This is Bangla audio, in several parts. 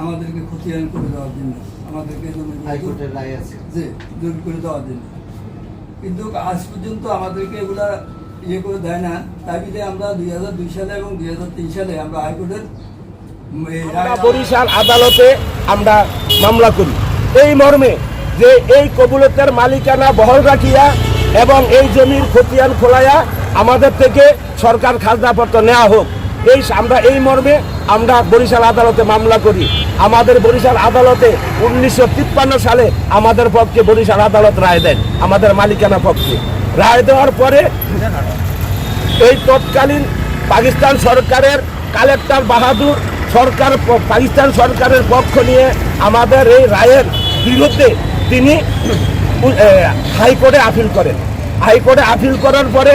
আমাদেরকে খতিয়ান করে দেওয়ার জন্য। আমাদেরকে হাইকোর্টের রায় আছে। যে জোর করে দেওয়ার জন্য। কিন্তু আজ পর্যন্ত আমাদেরকে এগুলা ইয়ে করে দেয় না। তাই আমরা দুই হাজার দুই সালে এবং দুই হাজার তিন সালে আমরা হাইকোর্টের বরিশাল আদালতে আমরা মামলা করি। এই মর্মে যে এই কবুলতের মালিকানা বহল রাখিয়া এবং এই জমির খতিয়ান খোলাইয়া আমাদের থেকে সরকার খাজনাপত্র নেওয়া হোক। এই আমরা এই মর্মে আমরা বরিশাল আদালতে মামলা করি। আমাদের বরিশাল আদালতে উনিশশো তিপ্পান্ন সালে আমাদের পক্ষে বরিশাল আদালত রায় দেন, আমাদের মালিকানা পক্ষে। রায় দেওয়ার পরে এই তৎকালীন পাকিস্তান সরকারের কালেক্টর বাহাদুর সরকার পাকিস্তান সরকারের পক্ষ নিয়ে আমাদের এই রায়ের বিরুদ্ধে তিনি হাইকোর্টে আপিল করেন। হাইকোর্টে আপিল করার পরে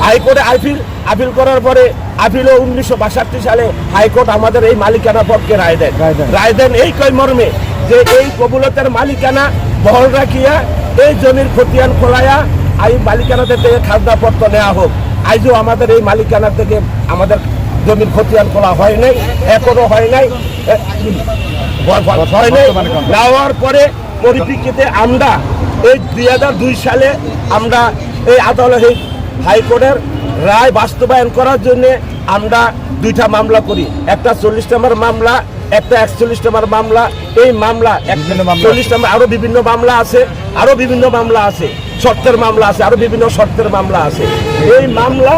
হাইকোর্টে আপিল আপিল করার পরে আপিলও উনিশশো বাষট্টি সালে হাইকোর্ট আমাদের এই মালিকানা পক্ষে রায় দেন রায় দেন এই কয় মর্মে যে এই কবুলতের মালিকানা বহল রাখিয়া এই জমির খতিয়ান খোলায়া এই মালিকানাদের থেকে খাজনাপত্র নেওয়া হোক। আজও আমাদের এই মালিকানা থেকে আমাদের জমির খতিয়ান খোলা হয় নাই এখনও হয় নাই হয় নাই। নেওয়ার পরে পরিপ্রেক্ষিতে আমরা এই দুই হাজার দুই সালে আমরা এই আদালত হাইকোর্টের রায় বাস্তবায়ন করার জন্য আমরা দুইটা মামলা করি। একটা চল্লিশ নম্বর মামলা একটা একচল্লিশ নম্বর মামলা। এই মামলা চল্লিশ নম্বর আরও বিভিন্ন মামলা আছে আরও বিভিন্ন মামলা আছে। শর্তের মামলা আছে আরও বিভিন্ন শর্তের মামলা আছে। এই মামলা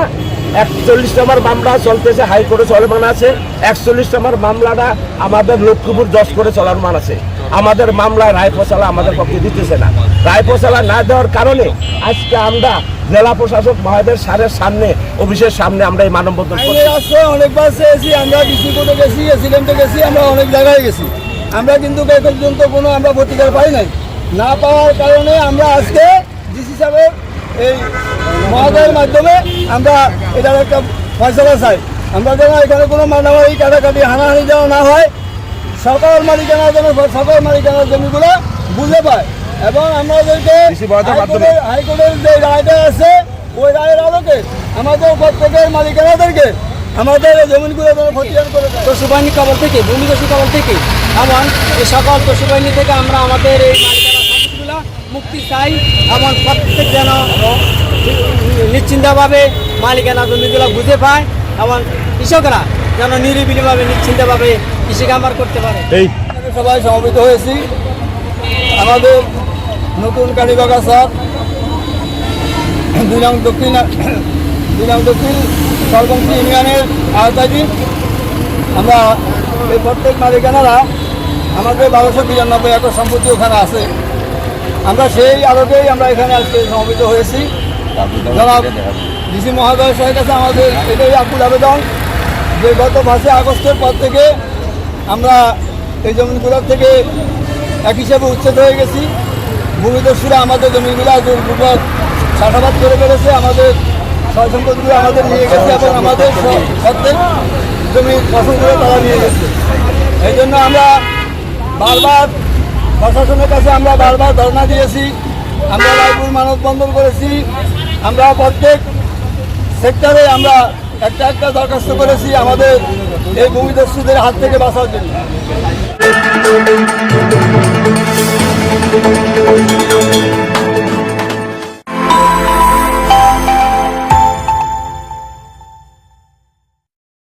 একচল্লিশ নম্বর মামলা চলতেছে হাইকোর্টে চলমান আছে। একচল্লিশ নম্বর মামলাটা আমাদের লক্ষ্মীপুর জজ করে চলমান আছে। আমাদের মামলায় রায় ফসলা আমাদের পক্ষে দিতেছে না। রায় ফসলা না দেওয়ার কারণে আজকে আমরা জেলা প্রশাসক মহোদয়ের সারের সামনে অফিসের সামনে আমরা এই মানববন্ধন অনেকবার চেয়েছি আমরা ডিসি কোর্টে গেছি এসিডেন্টে গেছি আমরা অনেক জায়গায় গেছি। আমরা কিন্তু এই পর্যন্ত কোনো আমরা প্রতিকার পাই নাই। না পাওয়ার কারণে আমরা আজকে ডিসি সাহেবের এই মহোদয়ের মাধ্যমে আমরা এটার একটা ফয়সলা চাই। আমরা যেন এখানে কোনো মারামারি কাটাকাটি হানাহানি যেন না হয় সকল মালিকানা যেন সকল মালিকানার জমিগুলো বুঝে পায়। এবং আমাদেরকে হাইকোর্টের- হাইকোর্টের যে রায়টা আছে ওই রায়ের আলোকে আমাদের প্রত্যেকের মালিকানাদেরকে আমাদের জমিনগুলো খতিয়ান করে পশুবাহিনী কবল থেকে ভূমিদস্যু কবল থেকে এমন এই সকল পশুবাহিনী থেকে আমরা আমাদের এই মালিকানা মুক্তি চাই এমন প্রত্যেক যেন নিশ্চিন্তভাবে মালিকানা জমিগুলো বুঝে পায় এবং কৃষকরা যেন নিরিবিলিভাবে নিশ্চিন্তভাবে কৃষি কামার করতে পারে। সবাই সমবেত হয়েছি। আমাদের নতুন কালীবাগা, স্যার। দুই নং দক্ষিণ, দুই নং দক্ষিণ সরবংশী ইউনিয়নের আওতাধীন। আমরা এই প্রত্যেক মালিকানারা আমাদের বারোশো বিরানব্বই একর সম্পত্তি ওখানে আছে। আমরা সেই আলোকেই আমরা এখানে আজকে সমবেত হয়েছি। জনাব ডিসি মহোদয়ের সাহের কাছে আমাদের এটাই আকুল আবেদন যে গত পাঁচই আগস্টের পর থেকে আমরা এই জমিগুলোর থেকে এক হিসাবে উচ্ছেদ হয়ে গেছি। ভূমিদস্যুরা আমাদের জমিগুলো দুর্ভোগ চাষাবাদ করে ফেলেছে, আমাদের সয় সম্পদগুলো আমাদের নিয়ে গেছে এবং আমাদের স- প্রত্যেক জমির ফসলগুলো তারা নিয়ে গেছে। এই জন্য আমরা বারবার প্রশাসনের কাছে আমরা বারবার ধর্ণা দিয়েছি, আমরা রায়পুর মানববন্ধন করেছি, আমরা প্রত্যেক সেক্টরে আমরা একটা একটা দরখাস্ত করেছি আমাদের এই ভূমিদস্যুদের হাত থেকে বাঁচার জন্য। Thank you.